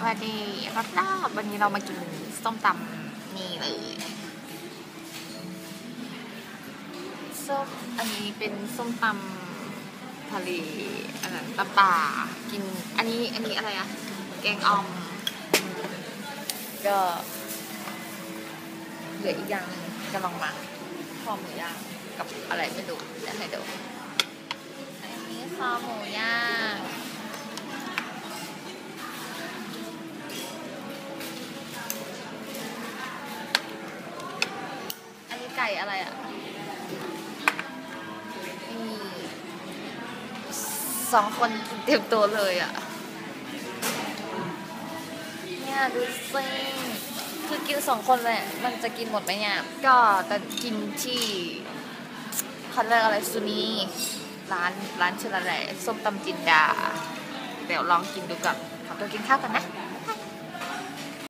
สวัสดีครับลาบวันนี้เรามากินส้มตำนี่เลยส้มอันนี้เป็นส้มตำทะเลอะไรตำป่ากินอันนี้อันนี้อะไรอะแกงอ่อมก็เหลืออีกอย่างหนึงจะลองมาคอหมูย่างกับอะไรไม่รู้เดี๋ยวให้ดูอันนี้คอหมูย่าง อันนี้ไก่อะไรอะสองคนกินเต็มตัวเลยอะ เนี่ยดูสิคือกินสองคนแหละมันจะกินหมดไหมเนี่ย ก็แต่กินที่เขาเรียกอะไรซูนีร้านร้านชื่ออะไรส้มตำจินดา เดี๋ยวลองกินดูก่อนขอตัวกินข้าวกันนะ